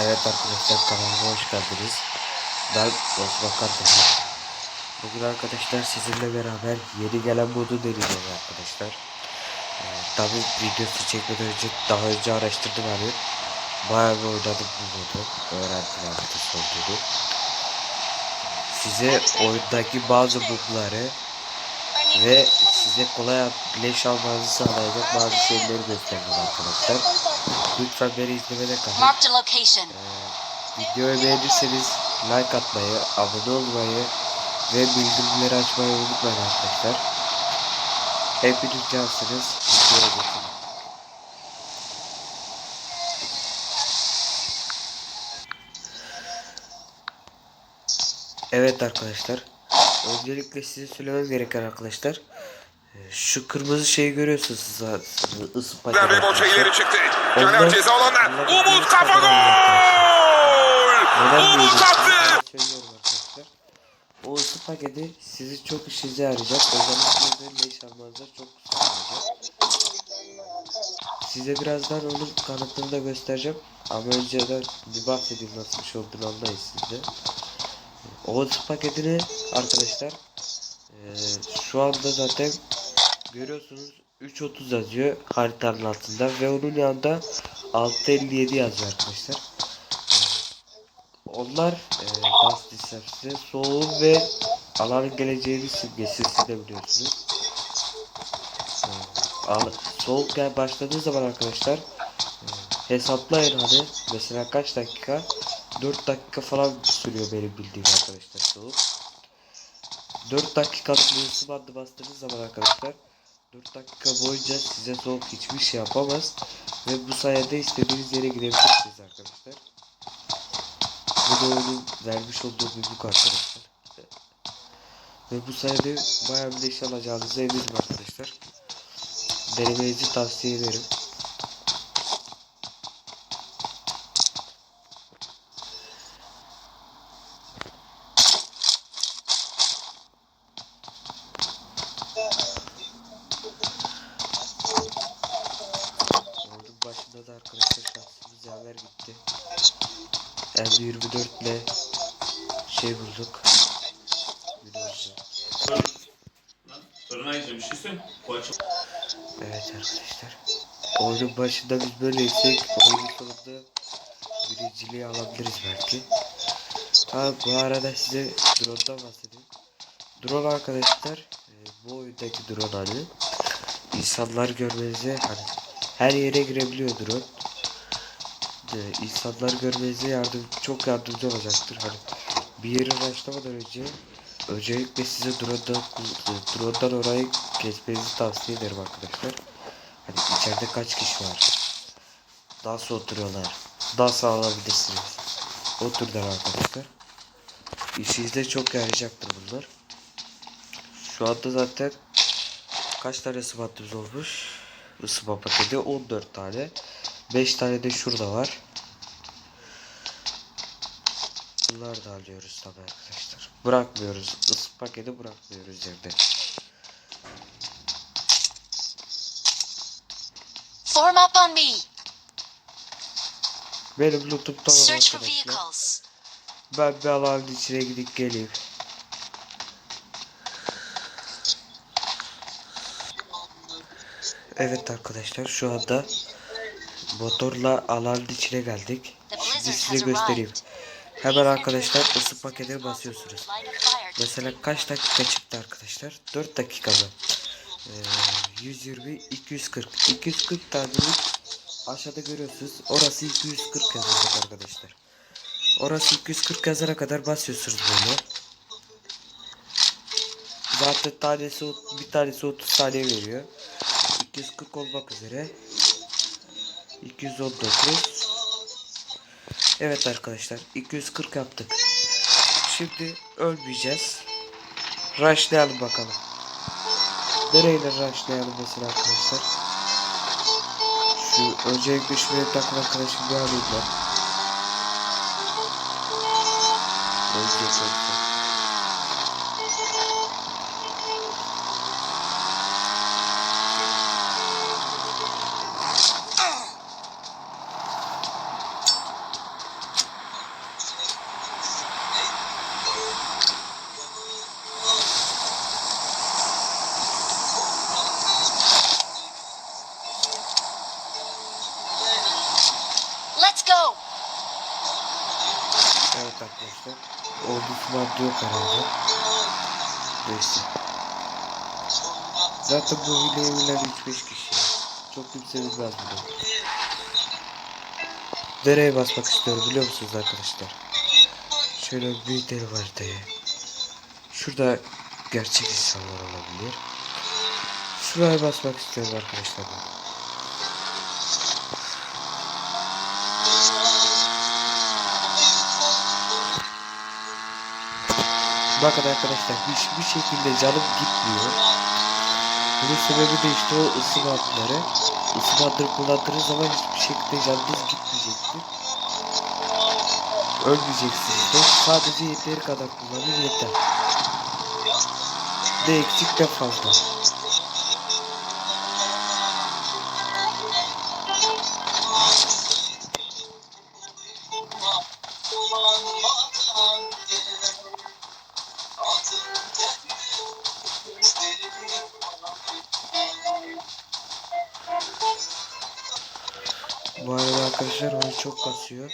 Evet arkadaşlar kanalıma hoş geldiniz. Ben Osman Kardeşim. Bugün arkadaşlar sizinle beraber yeni gelen modu deneyeceğiz arkadaşlar. Ee, tabi videosu çekmeden önce daha önce araştırdım hani. Bayağı bir oynadım bu modu. Öğrendim arkadaşlar olduğunu. Size oyundaki bazı bugları ve size kolay leş almanızı sağlayacak bazı şeyleri göstereceğim arkadaşlar. Lütfen beni izlemede kalın. Ee, videoyu beğenirseniz like atmayı, abone olmayı ve bildirimleri açmayı unutmayın arkadaşlar. Hepiniz cansınız. Videoya geçelim. Evet arkadaşlar. Öncelikle size söylemem gereken arkadaşlar. Şu kırmızı şeyi görüyorsunuz siz ısı paketi. Ve boşa ileri çıktı. Caner ceza onlar Umut kafa gol! Umut attı. O ısı paketi sizi çok işinize yarayacak. Özellikle de leş almanıza çok sağlayacak. Size birazdan onun kanıtını da göstereceğim. Ama önceden bir bahsedeyim nasıl bir şey olduğunu anlayın siz de. O ısı paketini arkadaşlar eee, şu anda zaten görüyorsunuz 3.30 yazıyor haritanın altında ve onun yanında 6.57 yazıyor arkadaşlar. Onlar e, gaz disepsi, soğuğun ve alanın geleceğini simgesi siz de biliyorsunuz. E, al, soğuk gel başladığı zaman arkadaşlar e, hesaplayın hani mesela kaç dakika 4 dakika falan sürüyor benim bildiğim arkadaşlar soğuk. 4 dakikalık bir ısı bandı bastığınız zaman arkadaşlar 4 dakika boyunca size soğuk hiçbir şey yapamaz ve bu sayede istediğiniz yere gidebilirsiniz arkadaşlar. Bu da onun vermiş olduğu büyük arkadaşlar. Ve bu sayede bayağı bir leş alacağınızı eminim arkadaşlar. Denemenizi tavsiye ederim. Oyunun başında da arkadaşlar şansımız yaver gitti. M24 ile şey bulduk. Biliyorsun. Fırına girmişsin. Evet arkadaşlar. Oyunun başında biz böyleysek oyunun sonunda birinciliği alabiliriz belki. Ha bu arada size drone'dan bahsedeyim. Drone arkadaşlar e, bu oyundaki drone hani insanlar görmenize hani her yere girebiliyor drone. E, insanlar görmenize yardım çok yardımcı olacaktır hani bir yere başlamadan önce öncelikle size drone'dan drone'dan orayı kesmenizi tavsiye ederim arkadaşlar. Hani içeride kaç kişi var? Nasıl oturuyorlar? Nasıl alabilirsiniz? O türden arkadaşlar. İşinizde çok yarayacaktır bunlar. Şu anda zaten kaç tane ısımatımız olmuş? Isıma paketi 14 tane. 5 tane de şurada var. Bunları da alıyoruz tabi arkadaşlar. Bırakmıyoruz. Isı paketi bırakmıyoruz evde. Form up on me. Benim lootum tamam Search for arkadaşlar. vehicles. Ben bir alanın içine gidip geleyim. Evet arkadaşlar şu anda motorla alanın içine geldik. Şimdi size göstereyim. Hemen arkadaşlar ısı paketine basıyorsunuz. Mesela kaç dakika çıktı arkadaşlar? 4 dakika mı? Ee, 120, 240. 240 tane aşağıda görüyorsunuz. Orası 240 yazacak arkadaşlar. Orası 240 yazana kadar basıyorsunuz böyle. Zaten tanesi bir tanesi 30 saniye veriyor. 240 olmak üzere. 219 Evet arkadaşlar 240 yaptık. Şimdi ölmeyeceğiz. Rushlayalım bakalım. Nereyle rushlayalım mesela arkadaşlar? Şu öncelikle şu benim takım arkadaşım bir alayım ben. Önce çok go. Evet arkadaşlar. Ordusu madde yok herhalde. Neyse. Zaten bu hileye bilen 3-5 kişi. Çok kimse bilmez bunu. Nereye basmak istiyorum biliyor musunuz arkadaşlar? Şöyle bir gidelim haritaya. Şurada gerçek insanlar olabilir. Şuraya basmak istiyorum arkadaşlar. Bakın arkadaşlar hiçbir şekilde canım gitmiyor. Bunun sebebi de işte o ısı bandları. Isı bandını kullandığınız zaman hiçbir şekilde canınız gitmeyecektir. Ölmeyeceksiniz de. Sadece yeteri kadar kullanın yeter. Ne eksik ne fazla. Arkadaşlar oyun çok kasıyor.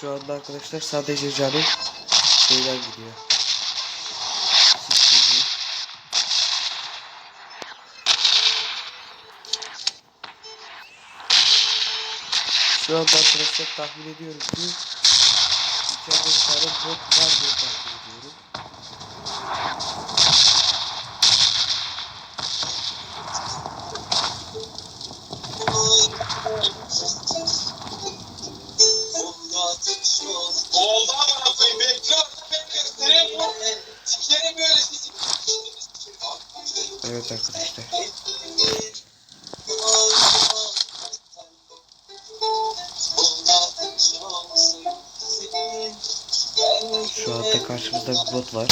Şu anda arkadaşlar sadece canım şeyden gidiyor. Şu anda arkadaşlar tahmin ediyorum ki içeride bir tane bot var diye tahmin ediyorum. Evet arkadaşlar. Şu anda karşımızda bir bot var.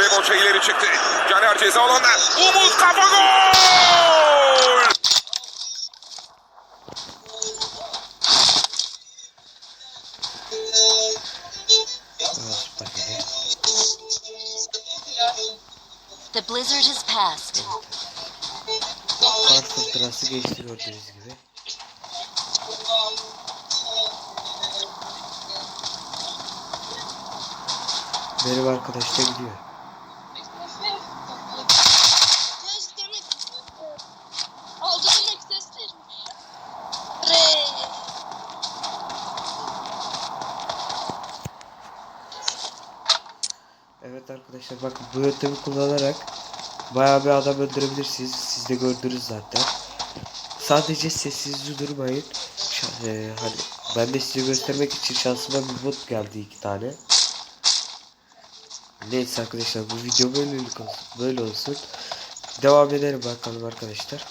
Reboça ileri çıktı. Caner ceza alanına. Umut kafa gol! The blizzard has passed. Kar fırtınası geçti gördüğünüz gibi. Benim arkadaş da gidiyor. Evet arkadaşlar bakın bu yöntemi kullanarak bayağı bir adam öldürebilirsiniz. Siz de gördünüz zaten. Sadece sessiz durmayın. Şa- e, hani ben de size göstermek için şansıma bir bot geldi iki tane. Neyse arkadaşlar bu video böyle olsun. Böyle olsun. Devam edelim bakalım arkadaşlar.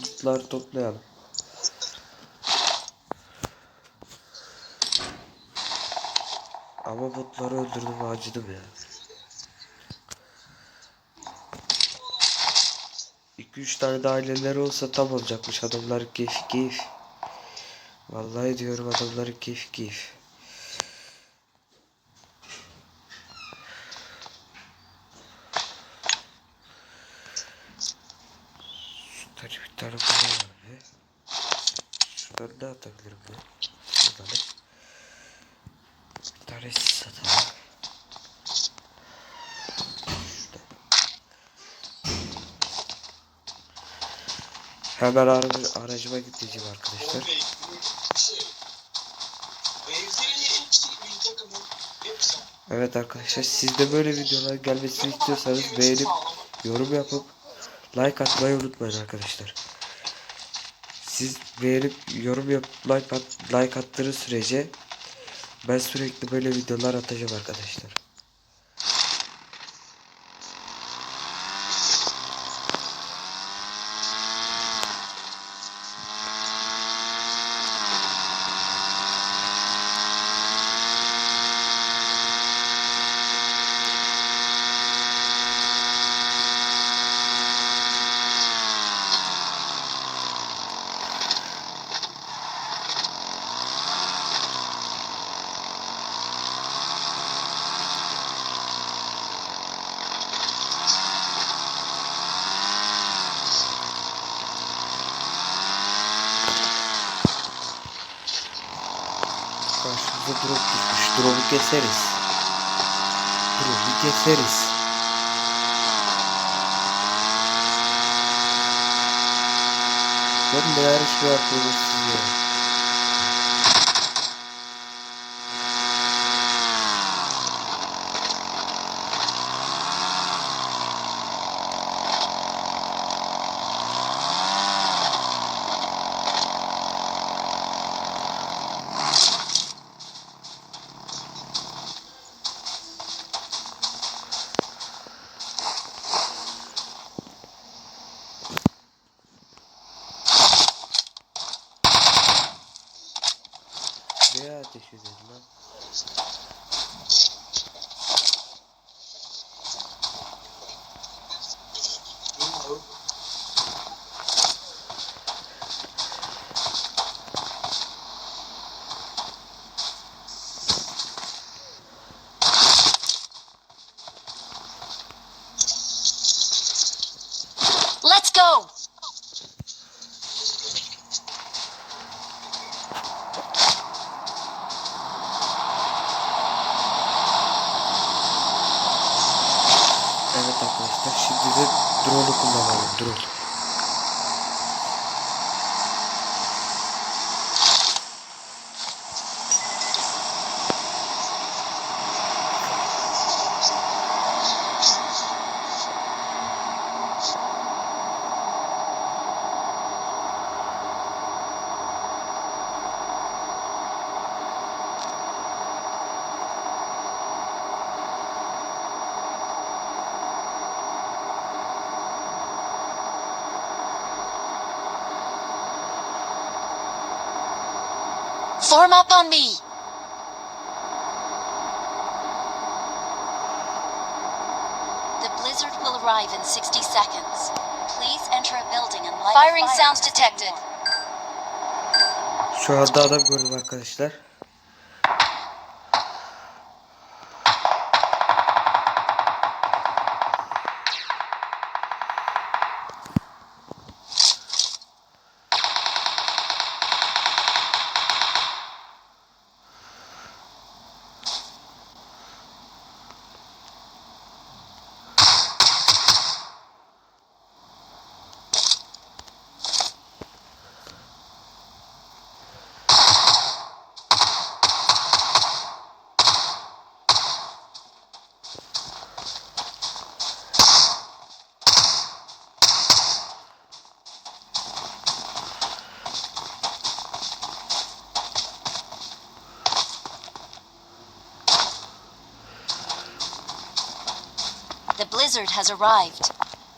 Lootları toplayalım. Ama botları öldürdüm acıdım ya. 2-3 tane daha aileleri olsa tam olacakmış adamlar keyif keyif. Vallahi diyorum adamları keyif keyif. Şunları bir tane kullanalım be. Şunları da atabilirim be. Şunları. Bir tane sis atalım. Şurada. Hemen ara aracıma gideceğim arkadaşlar. Takımın hepsi Evet arkadaşlar siz de böyle videolar gelmesini istiyorsanız beğenip yorum yapıp like atmayı unutmayın arkadaşlar. Siz beğenip yorum yap like, at, like attığınız sürece ben sürekli böyle videolar atacağım arkadaşlar. Keseriz. Drop'u keseriz. Ben neler şey yapıyorsunuz siz ya. Neye ateş ediyorsun lan? Let's go! Evet arkadaşlar şimdi de drone'u kullanalım drone. Form up on me! The blizzard will arrive in 60 seconds. Please enter a building and light Firing sounds detected. Şu anda adam gördüm arkadaşlar. Blizzard has arrived.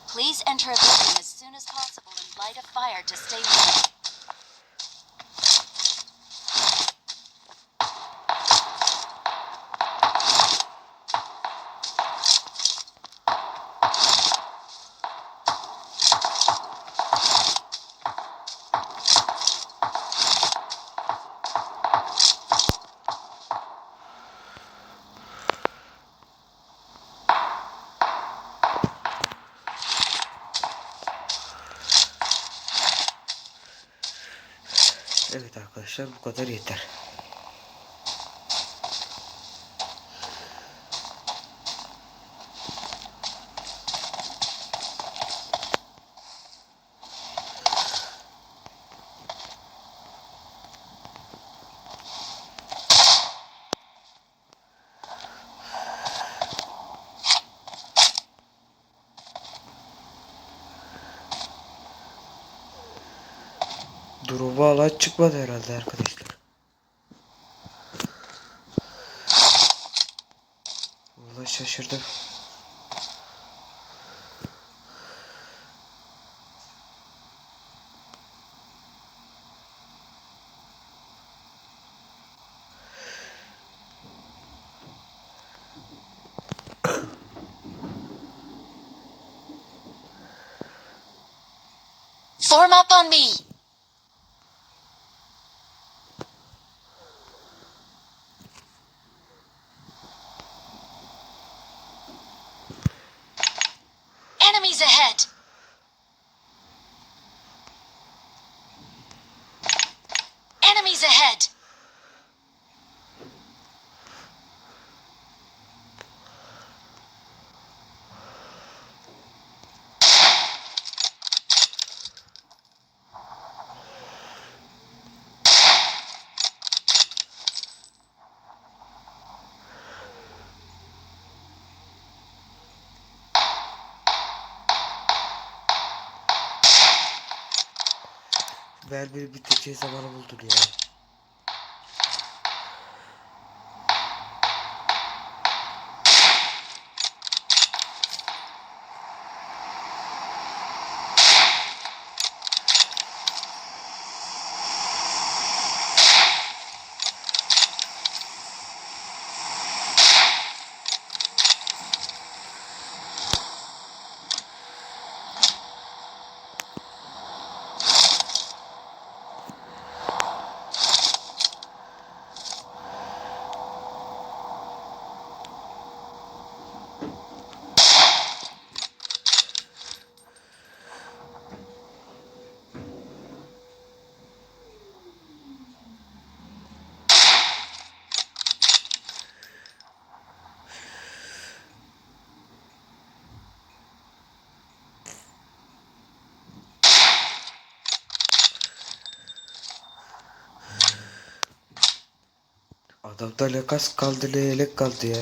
Please enter a building as soon as possible and light a fire to stay warm. Arkadaşlar bu kadar yeter. Drop'u alan çıkmadı herhalde arkadaşlar. Vallahi şaşırdım. Form up on me. Merminin biteceği zamanı buldun ya. Adamda ne kas kaldı ne yelek kaldı ya.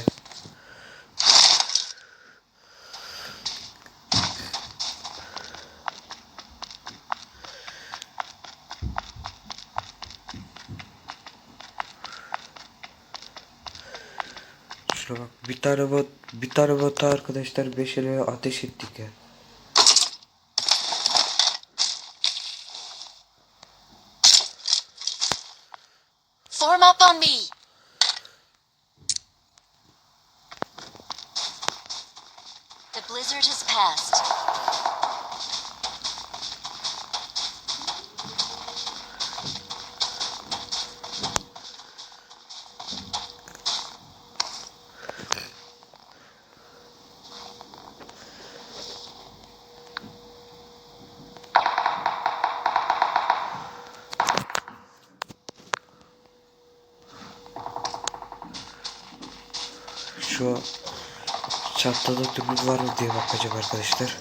Şuna bak bir tane bot bir tane bota arkadaşlar 5 ele ateş ettik ya. Çatlada dürbün var mı diye bakacağım arkadaşlar.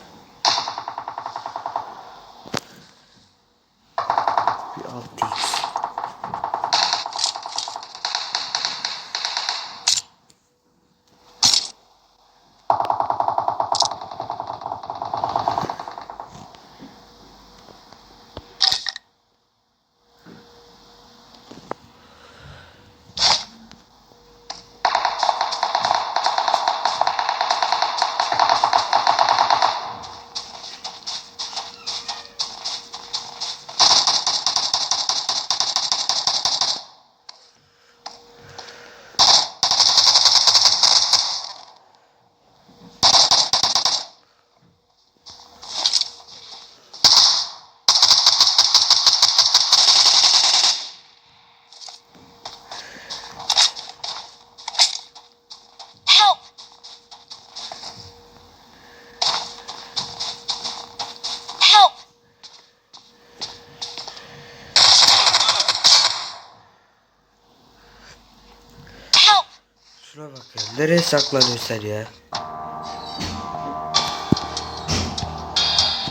Nereye saklanıyorsun ya?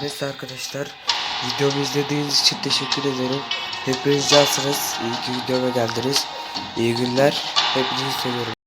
Neyse arkadaşlar. Videomu izlediğiniz için teşekkür ederim. Hepiniz cansınız. İyi ki videoma geldiniz. İyi günler. Hepinizi seviyorum.